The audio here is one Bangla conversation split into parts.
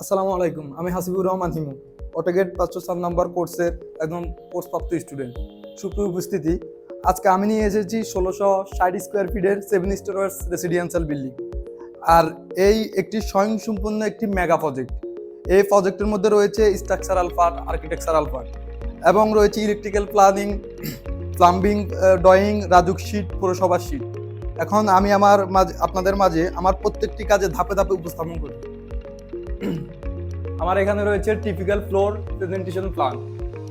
আসসালামু আলাইকুম, আমি হাসিবুর রহমান হিমু, অটোগেট পাঁচশো সাত নম্বর কোর্সের একজন কোর্সপ্রাপ্ত স্টুডেন্ট। সুপ্রিয় উপস্থিতি, আজকে আমি নিয়ে এসেছি ষোলোশো ষাট স্কোয়ার ফিটের সেভেন স্টোরার্স রেসিডেন্সিয়াল বিল্ডিং। আর এই একটি স্বয়ংসম্পূর্ণ একটি মেগা প্রজেক্ট। এই প্রজেক্টের মধ্যে রয়েছে স্ট্রাকচারাল পার্ট, আর্কিটেকচারাল পার্ট এবং রয়েছে electrical planning plumbing drawing, RAJUK sheet, পৌরসভা শিট। এখন আমি আমার মাঝে, আপনাদের মাঝে আমার প্রত্যেকটি কাজে ধাপে ধাপে উপস্থাপন করি। আমার এখানে রয়েছে টিপিক্যাল ফ্লোর প্রেজেন্টেশন প্ল্যান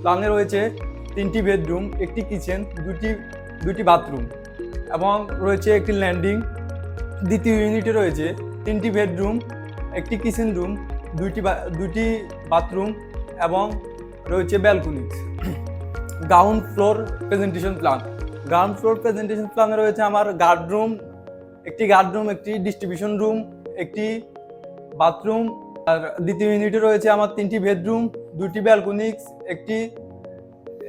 প্ল্যানে রয়েছে তিনটি বেডরুম একটি কিচেন দুটি দুটি বাথরুম এবং রয়েছে একটি ল্যান্ডিং দ্বিতীয় ইউনিটে রয়েছে তিনটি বেডরুম একটি কিচেন রুম দুইটি দুটি বাথরুম এবং রয়েছে balcony ground floor presentation plan ground floor presentation প্ল্যানে রয়েছে আমার গার্ড রুম একটি গার্ড রুম একটি ডিস্ট্রিবিউশন রুম একটি বাথরুম আর দ্বিতীয় ইউনিটে রয়েছে আমার তিনটি বেডরুম দুটি ব্যালকনিক্স একটি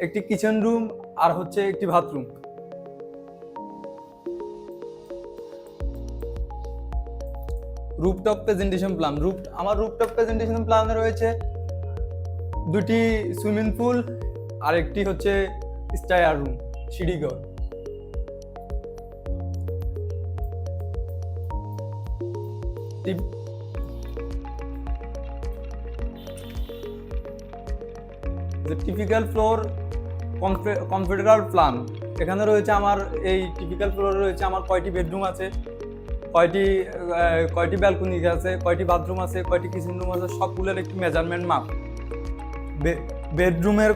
একটি কিচেন রুম আর হচ্ছে একটি বাথরুম রুপটপ প্রেজেন্টেশন প্ল্যান রুপ আমার রুপটপ প্রেজেন্টেশন প্ল্যানে রয়েছে দুটি সুইমিং পুল আর একটি হচ্ছে স্টায়ার রুম সিঁড়িঘর টিপিক্যাল ফ্লোর কনফিডারাল প্ল্যান এখানে রয়েছে আমার, এই টিপিক্যাল ফ্লোরে রয়েছে আমার কয়টি বেডরুম আছে, কয়টি কয়টি ব্যালকনি আছে, কয়টি বাথরুম আছে, কয়টি কিচেন রুম আছে সবগুলোর একটি মেজারমেন্ট মাপ বেডরুমের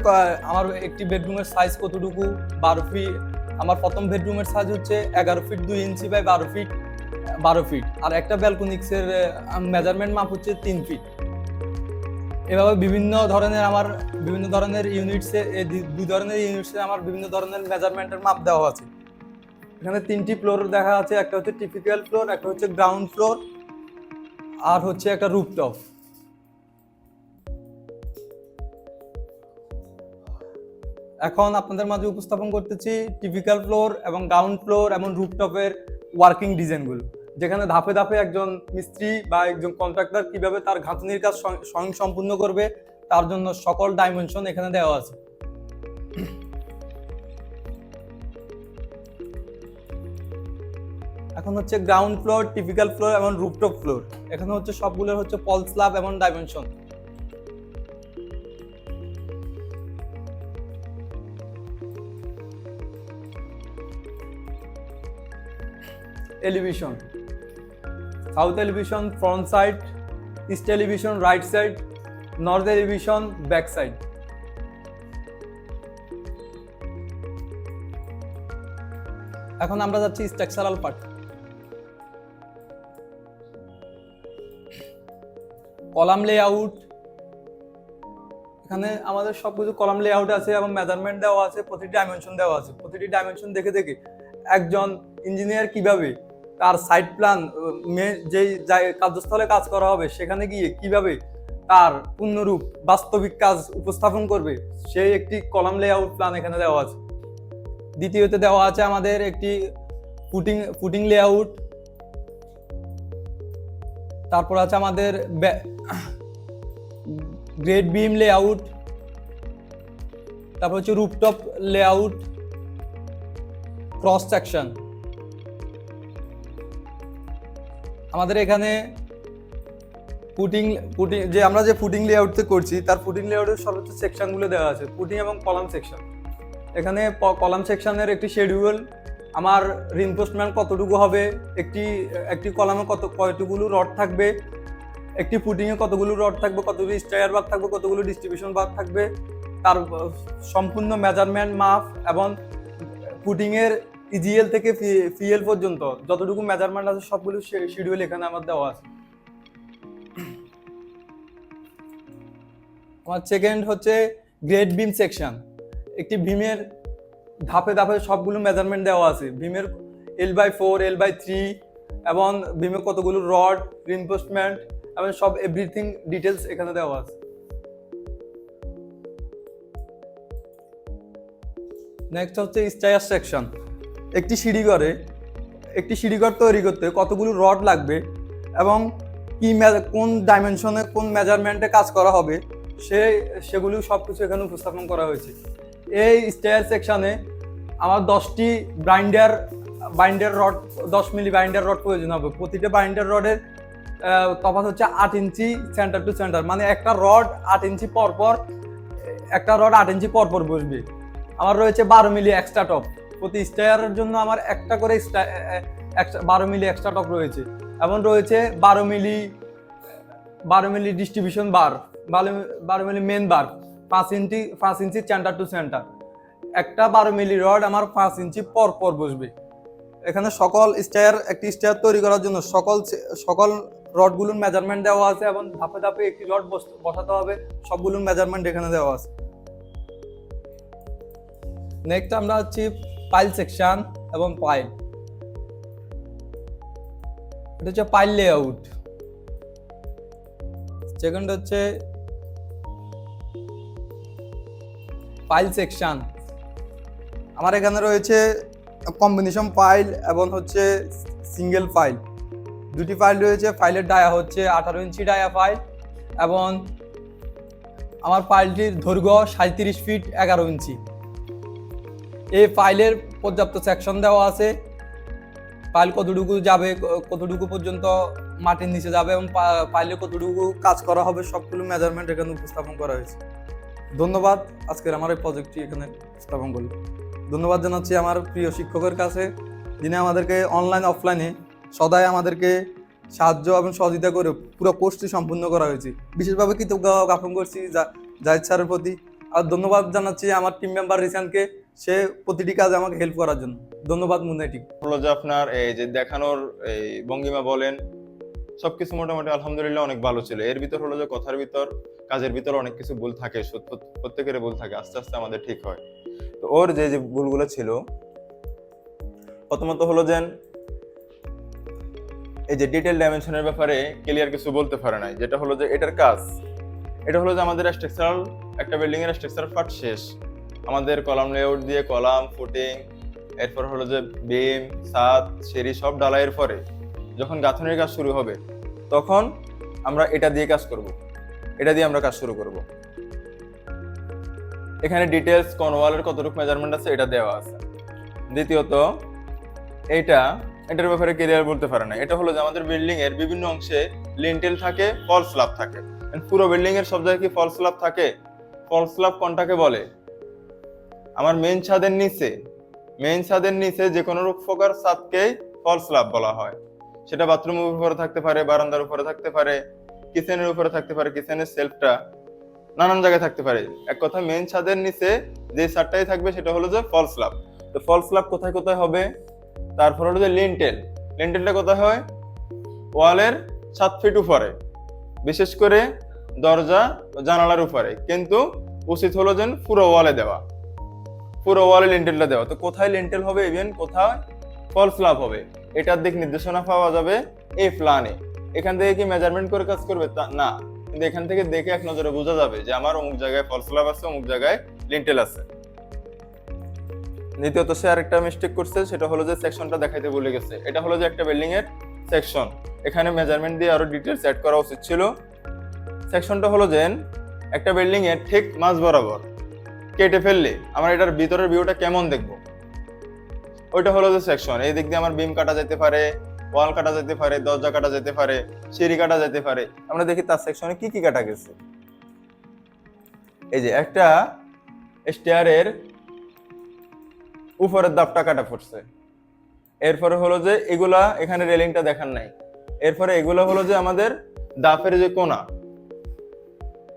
আমার একটি বেডরুমের সাইজ কতটুকু? বারো ফিট আমার প্রথম বেডরুমের সাইজ হচ্ছে এগারো ফিট দুই ইঞ্চি বাই বারো ফিট বারো ফিট আর একটা ব্যালকনিক্সের মেজারমেন্ট মাপ হচ্ছে তিন ফিট এভাবে বিভিন্ন ধরনের আমার, বিভিন্ন ধরনের ইউনিটসে এই দুই- ধরনের ইউনিটসে আমার বিভিন্ন ধরনের মেজারমেন্টের মাপ দেওয়া আছে। এখানে তিনটি ফ্লোর দেখা আছে একটা হচ্ছে টিপিক্যাল ফ্লোর একটা হচ্ছে গ্রাউন্ড ফ্লোর আর হচ্ছে একটা রুপটপ এখন আপনাদের মাঝে উপস্থাপন করতেছি টিপিক্যাল ফ্লোর এবং গ্রাউন্ড ফ্লোর এবং রুপটপের ওয়ার্কিং ডিজাইনগুলো যেখানে ধাপে ধাপে একজন মিস্ত্রি বা একজন কন্ট্রাক্টর কীভাবে তার ঘাতনির কাজ স্বয়ং- সম্পূর্ণ করবে, তার জন্য সকল ডাইমেনশন এখানে দেওয়া আছে। এখন হচ্ছে গ্রাউন্ড ফ্লোর টিপিক্যাল ফ্লোর এবং রুপটপ ফ্লোর এখানে হচ্ছে সবগুলোর হচ্ছে পল স্ল্যাব এবং dimension elevation south elevation front side east elevation right side north elevation back side এখন আমরা যাচ্ছি স্ট্রাকচারাল পার্ট। কলাম লেআউট এখানে আমাদের সবকিছু কলাম লেআউট আছে এবং মেজারমেন্ট দেওয়া আছে, প্রতিটি ডাইমেনশন দেওয়া আছে। প্রতিটি ডাইমেনশন দেখে দেখে একজন ইঞ্জিনিয়ার কীভাবে তার সাইট প্ল্যান যেই কার্যস্থলে কাজ করা হবে, সেখানে গিয়ে কীভাবে তার পূর্ণরূপ বাস্তবিক কাজ উপস্থাপন করবে, সেই একটি কলাম লেআউট প্ল্যান এখানে দেওয়া আছে। দ্বিতীয়তে দেওয়া আছে আমাদের একটি ফুটিং ফুটিং লেআউট তারপর আছে আমাদের গ্রেড বিম লেআউট তারপর হচ্ছে রুপটপ লেআউট ক্রস সেকশন আমাদের এখানে ফুটিং ফুটিং যে আমরা যে ফুটিং লেআউটতে করছি, তার ফুটিং লেআউটের সর্বোচ্চ সেকশনগুলো দেওয়া আছে ফুটিং এবং কলাম সেকশন। এখানে কলাম সেকশনের একটি শেডিউল আমার রিনফোর্সমেন্ট কতটুকু হবে, একটি একটি কলামে কত কয়টুকুলো রড থাকবে, একটি ফুটিংয়ে কতগুলো রড থাকবে, কতগুলো স্টায়ার বার থাকবে, কতগুলো ডিস্ট্রিবিউশন বার থাকবে, তার সম্পূর্ণ মেজারমেন্ট মাপ এবং ফুটিংয়ের ইজিএল থেকে ফিএল পর্যন্ত যতটুকু মেজারমেন্ট আছে সবগুলো শিডিউল এখানে আমার দেওয়া আছে। আমার সেকেন্ড হচ্ছে গ্রেড বিম সেকশন একটি বিমের ধাপে ধাপে সবগুলো মেজারমেন্ট দেওয়া আছে। বিমের L by four L by three এবং বিমে কতগুলো রড রিনফোর্সমেন্ট এবং সব এভরিথিং ডিটেলস এখানে দেওয়া আছে। নেক্সট হচ্ছে স্টায়ার সেকশন একটি সিঁড়িঘরে একটি সিঁড়িঘর তৈরি করতে কতগুলো রড লাগবে এবং কি কোন ডাইমেনশনে কোন মেজারমেন্টে কাজ করা হবে, সে, সেগুলো সব কিছু এখানে উপস্থাপন করা হয়েছে। এই স্টেয়ার সেকশানে আমার দশটি বাইন্ডার বাইন্ডার রড দশ মিলি বাইন্ডার রড প্রয়োজন হবে। প্রতিটা বাইন্ডার রডের তফাৎ হচ্ছে আট ইঞ্চি সেন্টার টু সেন্টার মানে একটা রড আট ইঞ্চি পর পর একটা রড আট ইঞ্চি পর পর বসবে। আমার রয়েছে বারো মিলি এক্সট্রা টপ প্রতি স্টায়ারের জন্য আমার একটা করে বারো মিলি এক্সট্রা টপ রয়েছে। এবং রয়েছে বারো মিলি বারো মিলি ডিস্ট্রিবিউশন বার বারো বারো মিলি মেন বার পাঁচ ইঞ্চি পাঁচ ইঞ্চি সেন্টার টু সেন্টার একটা বারো মিলি রড আমার পাঁচ ইঞ্চি পর পর বসবে। এখানে সকল স্টায়ার, একটি স্টায়ার তৈরি করার জন্য সকল সকল রডগুলোর মেজারমেন্ট দেওয়া আছে এবং ধাপে ধাপে একটি রড বসাতে হবে। সবগুলোর মেজারমেন্ট এখানে দেওয়া আছে। নেক্সট আমরা হচ্ছি পাইল সেকশন এবং পাইল। এটা হচ্ছে পাইল লেআউট। সেকেন্ড হচ্ছে পাইল সেকশন। আমার এখানে রয়েছে কম্বিনেশন ফাইল এবং হচ্ছে সিঙ্গেল ফাইল দুটি ফাইল রয়েছে, ফাইলের ডায়া হচ্ছে আঠারো ইঞ্চি ডায়া ফাইল এবং আমার ফাইলটির দৈর্ঘ্য সাঁত্রিশ ফিট এগারো ইঞ্চি। এই ফাইলের পর্যাপ্ত সেকশন দেওয়া আছে। ফাইল কতটুকু যাবে, কতটুকু পর্যন্ত মাটির নিচে যাবে এবং ফাইলে কতটুকু কাজ করা হবে, সবগুলো মেজারমেন্ট এখানে উপস্থাপন করা হয়েছে। ধন্যবাদ, আজকের আমার এই প্রজেক্টটি এখানে উপস্থাপন করল। ধন্যবাদ জানাচ্ছি আমার প্রিয় শিক্ষকের কাছে, যিনি আমাদেরকে অনলাইন অফলাইনে সদাই আমাদেরকে সাহায্য এবং সহযোগিতা করে পুরো কোর্সটি সম্পূর্ণ করা হয়েছে। বিশেষভাবে কৃতজ্ঞ জ্ঞাপন করছি জাহিদ স্যারের প্রতি। আর ধন্যবাদ জানাচ্ছি আমার টিম মেম্বার রিসানকে। সে প্রতিটি কাজে আমাকে হেল্প করার জন্য। ধন্যবাদ মুন্নাইটি হলো যে আপনার এই যে দেখানোর এই ভঙ্গিমা বলেন, সবকিছু মোটামুটি আলহামদুলিল্লাহ অনেক ভালো ছিল। এর ভিতর হলো যে কথার ভিতর, কাজের ভিতর অনেক কিছু ভুল থাকে প্রত্যেকের ভুল থাকে, আস্তে আস্তে আমাদের ঠিক হয়। তো ওর যে যে ভুলগুলো ছিল, প্রথমত হলো যেন এই যে ডিটেল ডাইমেনশনের ব্যাপারে ক্লিয়ার কিছু বলতে পারে নাই। যেটা হলো যে এটার কাজ, এটা হলো যে আমাদের স্ট্রাকচারাল একটা বিল্ডিং এর স্ট্রাকচারাল পার্ট শেষ। আমাদের কলাম লেআউট দিয়ে কলাম ফুটিং এরপর হলো যে বিম ছাদ সিঁড়ি সব ঢালাইয়ের পরে যখন গাঁথনির কাজ শুরু হবে, তখন আমরা এটা দিয়ে কাজ করব। এটা দিয়ে আমরা কাজ শুরু করব। এখানে ডিটেলস কোন ওয়ালের কতটুকু মেজারমেন্ট আছে এটা দেওয়া আছে। দ্বিতীয়ত, এটা, এটার ব্যাপারে ক্লিয়ার বলতে পারে না। এটা হলো যে আমাদের বিল্ডিং এর বিভিন্ন অংশে লিন্টেল থাকে ফল স্ল্যাব থাকে। পুরো বিল্ডিং এর সব জায়গায় কি ফল স্ল্যাব থাকে? ফল স্ল্যাব কোনটাকে বলে? আমার মেন ছাদের নিচে মেন ছাদের নিচে যে কোনো প্রকার ছাদকেই ফল স্ল্যাব বলা হয়। সেটা বাথরুমের উপরে থাকতে পারে, বারান্দার উপরে থাকতে পারে কিচেনের উপরে থাকতে পারে কিচেনের সেলফটা নানান জায়গায় থাকতে পারে। এক কথা মেইন ছাদের নিচে যে ছাদটাই থাকবে সেটা হলো যে ফল স্ল্যাব তো ফল স্ল্যাব কোথায় কোথায় হবে? তারপর হলো যে লিন্টেল লিন্টেলটা কোথায় হয়? ওয়ালের সাত ফিট উপরে। বিশেষ করে দরজা জানালার উপরে। কিন্তু উচিত হলো যেন পুরো ওয়ালে দেওয়া। পুরো ওয়ালে লেন্টেলটা দেওয়া। তো কোথায় লেন্টেল হবে ইভেন কোথায়? ফল স্ল্যাব হবে। এটার দিক নির্দেশনা পাওয়া যাবে এই প্ল্যানে এখান থেকে কি মেজারমেন্ট করে কাজ করবে? তা না। কিন্তু এখান থেকে দেখে এক নজরে বোঝা যাবে যে আমার অমুক জায়গায় ফল স্ল্যাব আছে, অমুক জায়গায় লিন্টেল আছে। দ্বিতীয়ত সে আরেকটা মিস্টেক করছে, সেটা হলো যে সেকশনটা দেখাইতে ভুলে গেছে। এটা হলো যে একটা বিল্ডিং এর সেকশন এখানে মেজারমেন্ট দিয়ে আরও ডিটেলস অ্যাড করা উচিত ছিল। সেকশনটা হলো যে একটা বিল্ডিং এর ঠিক মাঝ বরাবর কেটে ফেললে আমার এটার ভিতরের ভিউটা কেমন দেখব? ওইটা হলো যে সেকশন এই দিক দিয়ে আমার বিম কাটা যেতে পারে ওয়াল কাটা যেতে পারে, দরজা কাটা যেতে পারে, সিঁড়ি কাটা যেতে পারে। আমরা দেখি তার সেকশনে কি কি কাটা গেছে। এই যে একটা স্টেয়ারের উপরের দাপটা কাটা পড়ছে। এরপরে হলো যে এগুলা এখানে রেলিংটা দেখার নাই। এরপরে এগুলো হলো যে আমাদের দাপের যে কোনা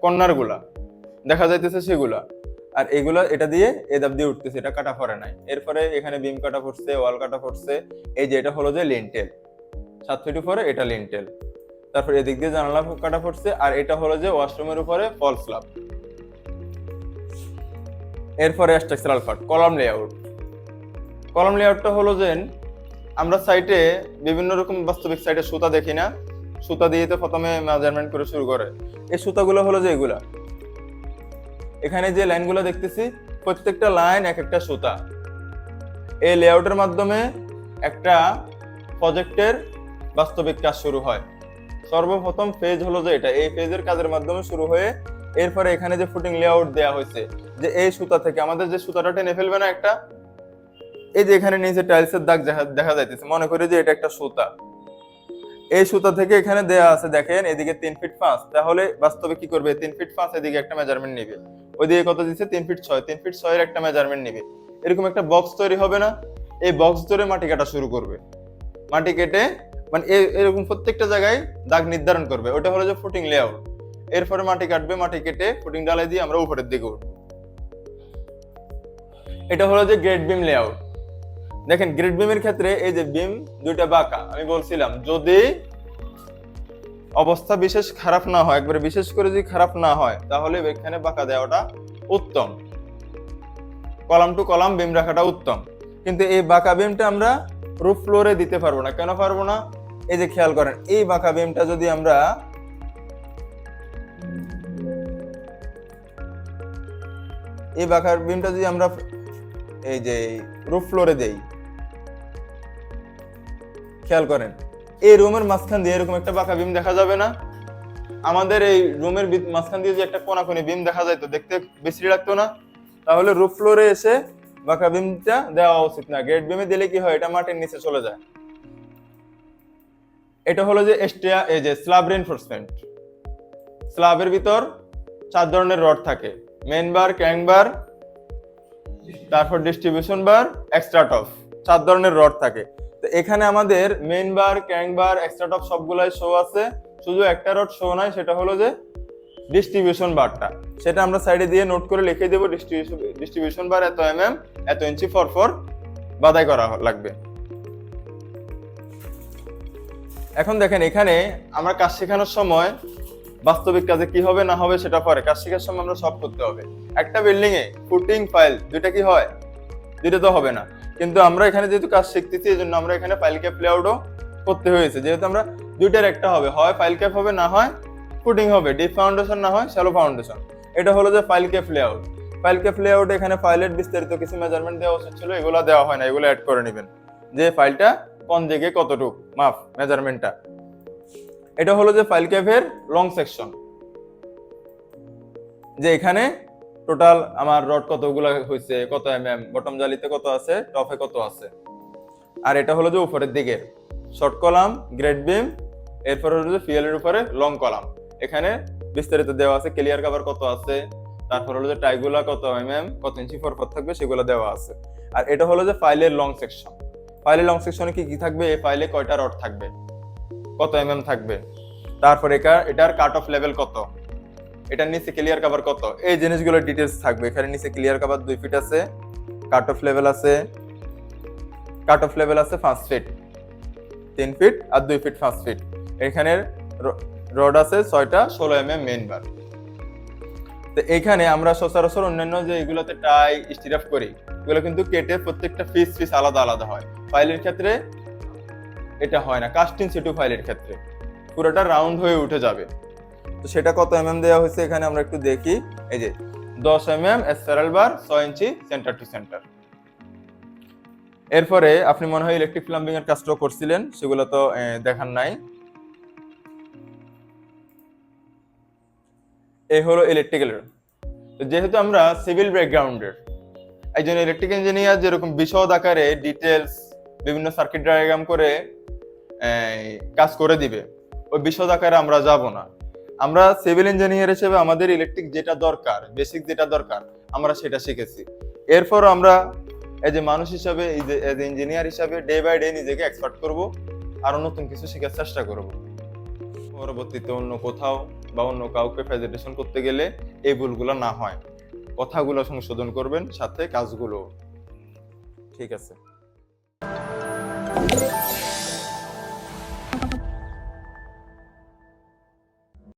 কর্নারগুলা দেখা যাইতেছে সেগুলা। আর এগুলো এটা দিয়ে এ দাব দিয়ে উঠতেছে, এটা কাটা পড়ে নাই। এরপরে এখানে বিম কাটা পড়ছে ওয়াল কাটা পড়ছে। এই যে এটা হলো যে লিন্টেল সাত ফিট উপরে এটা লিন্টেল তারপর এদিক দিয়ে জানালা কাটা পড়ছে, আর এটা হলো যে ওয়াশরুমের উপরে ফল স্ল্যাব এরপরে structural part column layout column লেআউটটা হলো যে, আমরা সাইটে বিভিন্ন রকম বাস্তবিক সাইটে সুতা দেখি না। সুতা দিয়ে তো প্রথমে মেজারমেন্ট করে শুরু করে। এই সুতাগুলো হলো যে এগুলা। এখানে যে লাইনগুলো দেখতেছি, প্রত্যেকটা লাইন এক একটা সুতা। এই লেআউটের মাধ্যমে একটা প্রজেক্টের বাস্তবিক কাজ শুরু হয়। সর্বপ্রথম ফেজ হলো যে এটা। এই ফেজের কাজের মাধ্যমে শুরু হয়ে এরপরে এখানে যে ফুটিং লেআউট দেওয়া হয়েছে, যে এই সুতা থেকে, আমাদের যে সুতাটা টেনে ফেলবে না একটা, এই যে এখানে নিচে টাইলসের দাগ দেখা- যাইতেছে। মনে করি যে এটা একটা সুতা। এই সুতা থেকে এখানে দেয়া আছে, দেখেন, এদিকে তিন ফিট পাঁচ। তাহলে বাস্তবে কি করবে? তিন ফিট পাঁচ, এদিকে একটা মেজারমেন্ট নিবে। ওইদিকে কত দিচ্ছে? তিন ফিট ছয়। তিন ফিট ছয়ের একটা মেজারমেন্ট নিবে। এরকম একটা বক্স তৈরি হবে না? এই বক্স ধরে মাটি কাটা শুরু করবে। মাটি কেটে মানে এরকম প্রত্যেকটা জায়গায় দাগ নির্ধারণ করবে। ওটা হলো যে ফুটিং লেআউট এরপরে মাটি কাটবে, মাটি কেটে ফুটিং ডালাই দিয়ে আমরা উপরের দিকে উঠবো। এটা হলো যে গ্রেড বিম লেআউট দেখেন গ্রেড বিমের ক্ষেত্রে এই যে বিম দুইটা বাঁকা, আমি বলছিলাম, যদি অবস্থা বিশেষ খারাপ না হয়। একবারে বিশেষ করে যদি খারাপ না হয়, তাহলে এখানে বাঁকা দেওয়াটা উত্তম। কলাম টু কলাম বিম রাখাটা উত্তম। কিন্তু এই বাঁকা বিমটা আমরা রুফ ফ্লোরে দিতে পারব না। কেন পারব না? এই যে খেয়াল করেন, এই বাঁকা বিমটা যদি আমরা এই বাঁকার বিমটা যদি আমরা এই যে রুফ ফ্লোরে দেই, খেয়াল করেন এই রুমের মাঝখান দিয়ে এরকম একটা বাঁকা বিম দেখা যাবে না। আমাদের এই রুমের মাঝখান দিয়ে যে একটা কোনা কোনাকুনি বিম দেখা যায় তো দেখতে বিশ্রী লাগতো না। তাহলে রুফ ফ্লোরে এসে বাঁকা বিমটা দেওয়া উচিত না। গেট বিমে দিলে কি হয়? এটা মাটির নিচে চলে যায়। এটা হলো যে এস্টিয়া এই যে স্ল্যাব রেনফোর্সমেন্ট স্ল্যাবের ভিতর চার ধরনের রড থাকে। মেন বার ক্যাং বার তারপর ডিস্ট্রিবিউশন বার এক্সট্রা টপ চার ধরনের রড থাকে। তো এখানে আমাদের main bar crank bar extra top সবগুলাই শো আছে। শুধু একটা রড শো নাই সেটা হলো যে ডিস্ট্রিবিউশন বারটা সেটা আমরা সাইডে দিয়ে নোট করে লিখে দেবো ডিস্ট্রিবিউশন ডিস্ট্রিবিউশন বার এত এম এম এত ইঞ্চি ফর ফর বাদাই করা লাগবে। এখন দেখেন এখানে আমরা কাজ শেখানোর সময় বাস্তবিক কাজে কি হবে, না হবে, সেটা পরে। কাজ শেখার সময় আমরা সব করতে হবে। একটা বিল্ডিং এ ফুটিং ফাইল দুইটা কি হয়? দুইটা তো হবে না। কিন্তু আমরা এখানে যেহেতু কাজ শিখতেছি, এই জন্য আমরা এখানে ফাইল ক্যাপ লেআউটও করতে হয়েছে। যেহেতু আমরা দুইটার একটা হবে, হয় ফাইল ক্যাপ হবে, না হয় ফুটিং হবে ডিপ ফাউন্ডেশন না হয় শ্যালো ফাউন্ডেশন এটা হলো যে pile cap layout pile cap layout এখানে ফাইলের বিস্তারিত কিছু মেজারমেন্ট দেওয়া উচিত ছিল, এগুলো দেওয়া হয় না, এগুলো অ্যাড করে নেবেন। যে ফাইলটা কোন দিকে কতটুক মাপ মেজারমেন্টটা এটা হলো যে ফাইল ক্যাপের লং সেকশন যে এখানে টোটাল আমার রড কতগুলো হয়েছে কত এম এম বটম জালিতে কত আছে টপে কত আছে? আর এটা হলো যে উপরের দিকে। শর্ট কলাম গ্রেড বিম এরপর হলো যে ফিয়েলের উপরে লং কলাম এখানে বিস্তারিত দেওয়া আছে ক্লিয়ার কাভার কত আছে, তারপর হলো যে টাইগুলা কত এম এম কত ইঞ্চি ফর থাকবে, সেগুলো দেওয়া আছে। আর এটা হলো যে ফাইলের লং সেকশন ফাইলের লং সেকশনে কি কি থাকবে? এই ফাইলে কয়টা রড থাকবে? কত এম এম থাকবে? তারপর এটা, এটার কাট অফ লেভেল কত? এটার নিচে ক্লিয়ার কভার কত? এই জিনিসগুলো ডিটেলস থাকবে। এখানে নিচে ক্লিয়ার কভার দুই ফিট আছে কাট অফ লেভেল আছে কাট অফ লেভেল আছে পাঁচ ফিট তিন ফিট আর দুই ফিট পাঁচ ফিট এখানের রড আছে ছয়টা, ষোলো এম এম মেন বার তো এখানে আমরা সচরাচর অন্যান্য যে এগুলোতে টাই স্টিরাপ করি, এগুলো কিন্তু কেটে প্রত্যেকটা পিস পিস আলাদা আলাদা হয়। ফাইলের ক্ষেত্রে এটা হয় না। কাস্টিং সেটু ফাইলের ক্ষেত্রে। পুরোটা রাউন্ড হয়ে উঠে যাবে। তো সেটা কত এম এম দেওয়া হয়েছে এখানে আমরা একটু দেখি। এই যে দশ এম এম স্প্যারাল বার, ছয় ইঞ্চি সেন্টার টু সেন্টার এরপরে আপনি মনে হয় ইলেকট্রিক প্লাম্বিং এর কাজটাও করছিলেন, সেগুলো তো দেখার নাই। এই হলো ইলেকট্রিক্যালের তো যেহেতু আমরা সিভিল ব্যাকগ্রাউন্ডের একজন ইলেকট্রিক ইঞ্জিনিয়ার যেরকম বিশদ আকারে ডিটেলস বিভিন্ন সার্কিট ডায়াগ্রাম করে কাজ করে দিবে, ওই বিশদ আকারে আমরা যাব না। আমরা সিভিল ইঞ্জিনিয়ার হিসেবে আমাদের ইলেকট্রিক যেটা দরকার বেসিক যেটা দরকার, আমরা সেটা শিখেছি। এরপর আমরা এজ এ মানুষ হিসাবে এজ এ ইঞ্জিনিয়ার হিসাবে ডে বাই ডে নিজেকে এক্সপার্ট করব আরও নতুন কিছু শেখার চেষ্টা করব। পরবর্তীতে অন্য কোথাও বা অন্য কাউকে প্রেজেন্টেশন করতে গেলে এই ভুলগুলো না হয়। কথাগুলো সংশোধন করবেন, সাথে কাজগুলো ঠিক আছে।